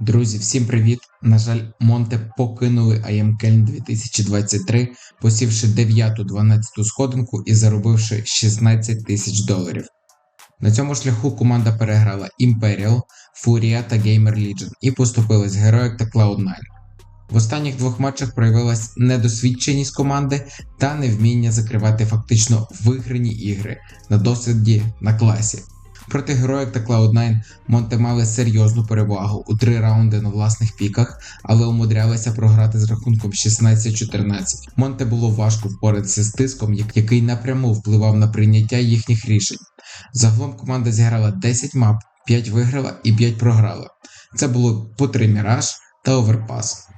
Друзі, всім привіт! На жаль, Монте покинули Köln 2023, посівши 9-12 сходинку і заробивши 16 тисяч доларів. На цьому шляху команда переграла Imperial, Furia та Gamer Legion і поступилась Heroic та Cloud9. В останніх двох матчах проявилась недосвідченість команди та невміння закривати фактично виграні ігри на досвіді на класі. Проти Heroic та Cloud9 Монте мали серйозну перевагу у три раунди на власних піках, але умудрялися програти з рахунком 16-14. Монте було важко впоратися з тиском, який напряму впливав на прийняття їхніх рішень. Загалом команда зіграла 10 мап, 5 виграла і 5 програла. Це було по 3 Міраж та Оверпас,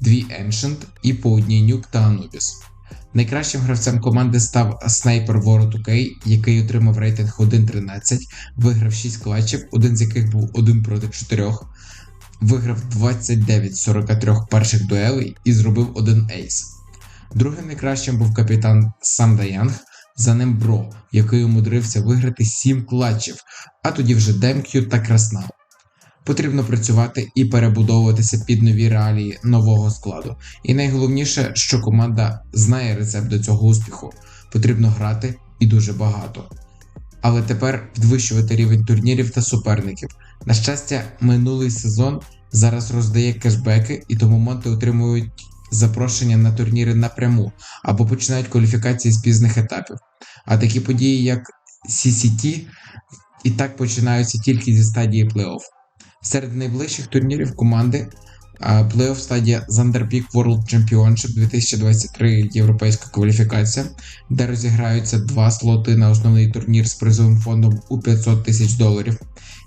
2 Ancient і по одній Нюк та Anubis. Найкращим гравцем команди став снайпер Ворот UK, який отримав рейтинг 1.13, виграв 6 клатчів, один з яких був 1 проти 4, виграв 29 з 43 перших дуелей і зробив один ейс. Другим найкращим був капітан Санда Янг, за ним Бро, який умудрився виграти 7 клатчів, а тоді вже Демкю та Краснал. Потрібно працювати і перебудовуватися під нові реалії нового складу. І найголовніше, що команда знає рецепт до цього успіху. Потрібно грати і дуже багато. Але тепер підвищувати рівень турнірів та суперників. На щастя, минулий сезон зараз роздає кешбеки, і тому монти отримують запрошення на турніри напряму або починають кваліфікації з пізних етапів. А такі події, як CCT, і так починаються тільки зі стадії плей-офф. Серед найближчих турнірів команди плей-офф стадія Zanderpeak World Championship 2023 європейська кваліфікація, де розіграються два слоти на основний турнір з призовим фондом у 500 тисяч доларів.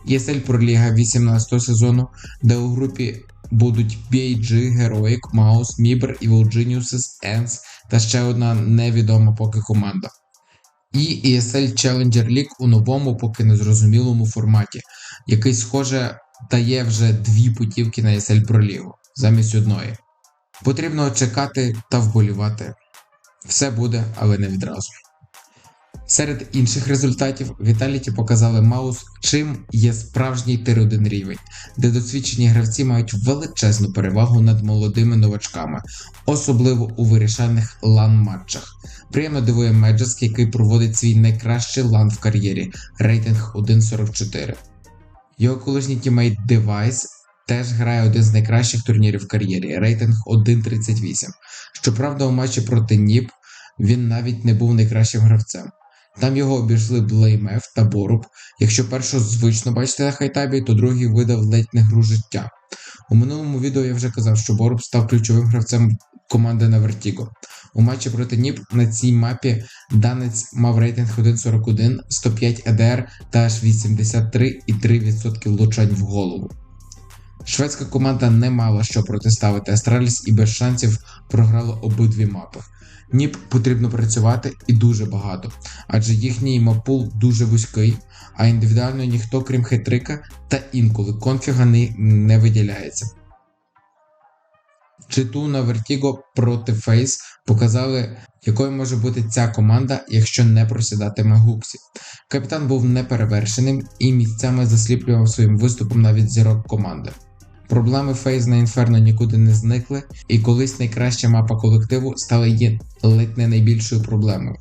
ESL League 18 сезону, де у групі будуть BAG, Heroic, Mouse, Mibr, Evil Geniuses, ENS та ще одна невідома поки команда. І ESL Challenger League у новому, поки незрозумілому форматі, який, схоже, дає вже дві путівки на Pro League замість одної. Потрібно чекати та вболівати. Все буде, але не відразу. Серед інших результатів Віталіті показали Маус, чим є справжній тир-1 рівень, де досвідчені гравці мають величезну перевагу над молодими новачками, особливо у вирішальних лан-матчах. Приємно дивує Меджеск, який проводить свій найкращий лан в кар'єрі рейтинг 1.44. Його колишній тімейт Device теж грає один з найкращих турнірів в кар'єрі рейтинг 1.38. Щоправда, у матчі проти Ніп він навіть не був найкращим гравцем. Там його обійшли Блеймеф та Боруб. Якщо першого звично бачите на хайтабі, то другий видав ледь не гру життя. У минулому відео я вже казав, що Боруб став ключовим гравцем команди на Vertigo. У матчі проти Ніп на цій мапі данець мав рейтинг 1.41, 105 ЕДР та аж 83,3% влучань в голову. Шведська команда не мала що протиставити Астраліс і без шансів програла обидві мапи. Ніп потрібно працювати і дуже багато, адже їхній мапул дуже вузький, а індивідуально ніхто, крім хитрика та інколи конфіга не, не виділяється. Читу на Vertigo проти Фейс показали, якою може бути ця команда, якщо не просідатиме Гуксі. Капітан був неперевершеним і місцями засліплював своїм виступом навіть зірок команди. Проблеми Фейз на Інферно нікуди не зникли, і колись найкраща мапа колективу стала її ледь не найбільшою проблемою,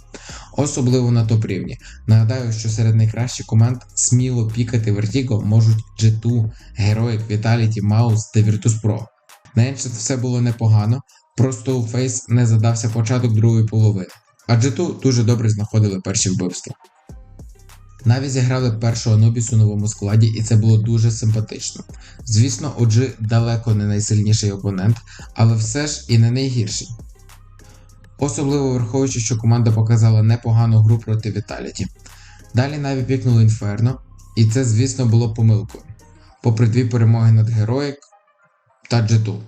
особливо на топ рівні. Нагадаю, що серед найкращих команд сміло пікати Vertigo можуть G2, Heroic, Vitality, Mouse та Virtus.pro. На Ancient все було непогано, просто у Фейс не задався початок другої половини, а G2 дуже добре знаходили перші вбивства. Навіть зіграли першого Нобіс у новому складі, і це було дуже симпатично. Звісно, OG далеко не найсильніший опонент, але все ж і не найгірший. Особливо враховуючи, що команда показала непогану гру проти Віталіті. Далі навіть пікнули Інферно, і це, звісно, було помилкою. Попри дві перемоги над Героїк та G2.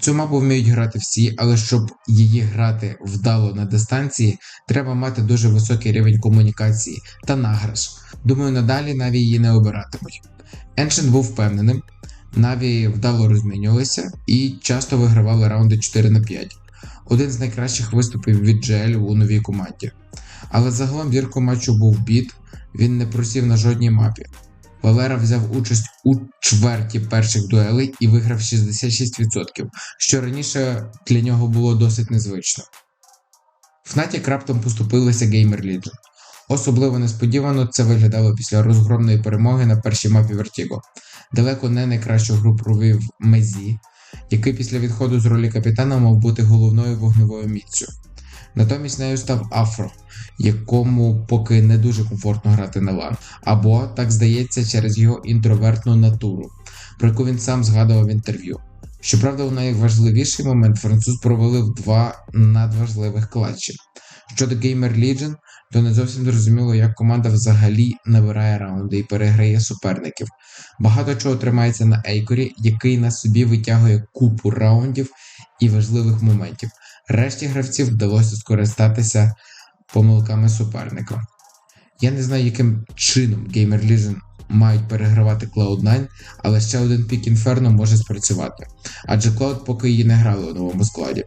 Цю мапу вміють грати всі, але щоб її грати вдало на дистанції, треба мати дуже високий рівень комунікації та награш. Думаю, надалі Наві її не обиратимуть. Ancient був впевненим, Наві вдало розмінювалися і часто вигравали раунди 4 на 5. Один з найкращих виступів від GL у новій команді. Але загалом вірку матчу був біт, він не просів на жодній мапі. Валера взяв участь у чверті перших дуелей і виграв 66%, що раніше для нього було досить незвично. Fnatic раптом поступилися Gamer Legion. Особливо несподівано це виглядало після розгромної перемоги на першій мапі Vertigo. Далеко не найкращу гру провів Мезі, який після відходу з ролі капітана мав бути головною вогневою міцю. Натомість нею став Афро, якому поки не дуже комфортно грати на лан, або, так здається, через його інтровертну натуру, про яку він сам згадував в інтерв'ю. Щоправда, у найважливіший момент француз провалив два надважливих клатчі. Щодо Gamer Legion, то не зовсім зрозуміло, як команда взагалі набирає раунди і переграє суперників. Багато чого тримається на Ейкорі, який на собі витягує купу раундів і важливих моментів. Решті гравців вдалося скористатися помилками суперника. Я не знаю, яким чином Gamer Legion мають перегравати Cloud9, але ще один пік Inferno може спрацювати, адже Cloud поки її не грали у новому складі.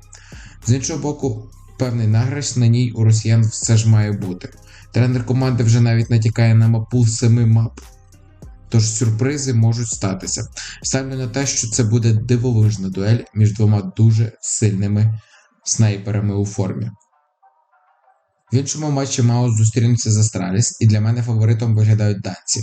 З іншого боку, певний награш на ній у росіян все ж має бути. Тренер команди вже навіть натякає на мапу семи мап. Тож сюрпризи можуть статися. Ставлю на те, що це буде дивовижна дуель між двома дуже сильними снайперами у формі. В іншому матчі Маус зустрінеться з Астраліс, і для мене фаворитом виглядають данці.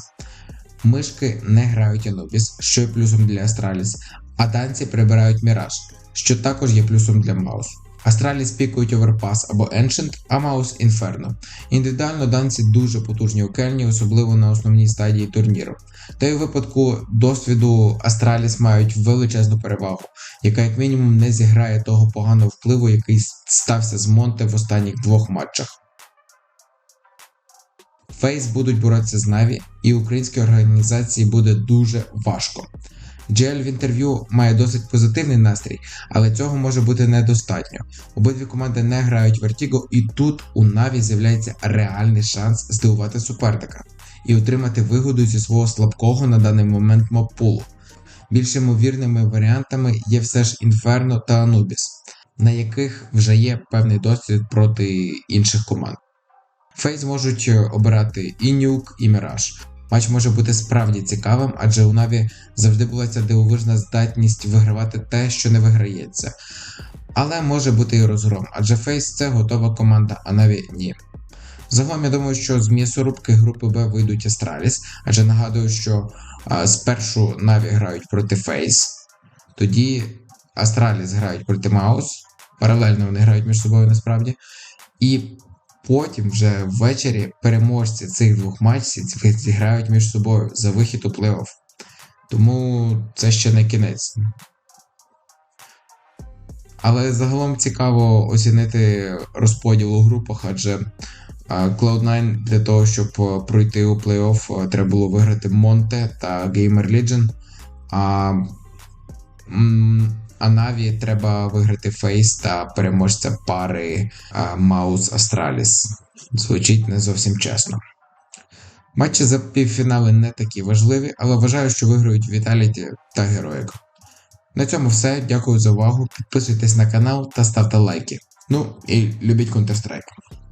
Мишки не грають Анубіс, що є плюсом для Астраліс, а данці прибирають Міраж, що також є плюсом для Маус. Астраліс пікують Overpass або Ancient, а Маус Inferno. Індивідуально данці дуже потужні у Кельні, особливо на основній стадії турніру. Та й у випадку досвіду Астраліс мають величезну перевагу, яка як мінімум не зіграє того поганого впливу, який стався з Монте в останніх двох матчах. Фейс будуть боротися з Наві, і українській організації буде дуже важко. GL в інтерв'ю має досить позитивний настрій, але цього може бути недостатньо. Обидві команди не грають Vertigo, і тут у Наві з'являється реальний шанс здивувати суперника і отримати вигоду зі свого слабкого на даний момент маппулу. Більш ймовірними варіантами є все ж Inferno та Anubis, на яких вже є певний досвід проти інших команд. Фейс можуть обирати і Нюк, і Міраж. Матч може бути справді цікавим, адже у Наві завжди була ця дивовижна здатність вигравати те, що не виграється. Але може бути і розгром, адже Фейс це готова команда, а Наві ні. Загалом я думаю, що з м'ясорубки групи Б вийдуть Астраліс, адже нагадую, що а, спершу Наві грають проти Фейс, тоді Астраліс грають проти Маус. Паралельно вони грають між собою насправді. І Потім вже ввечері переможці цих двох матчів зіграють між собою за вихід у плей-офф. Тому це ще не кінець. Але загалом цікаво оцінити розподіл у групах, адже Cloud9 для того, щоб пройти у плей-офф, треба було виграти Монте та Gamer Legion. А а Наві треба виграти фейс та переможця пари Маус Астраліс. Звучить не зовсім чесно. Матчі за півфінали не такі важливі, але вважаю, що виграють Віталіті та Героїк. На цьому все. Дякую за увагу. Підписуйтесь на канал та ставте лайки. Ну і любіть Counter-Strike.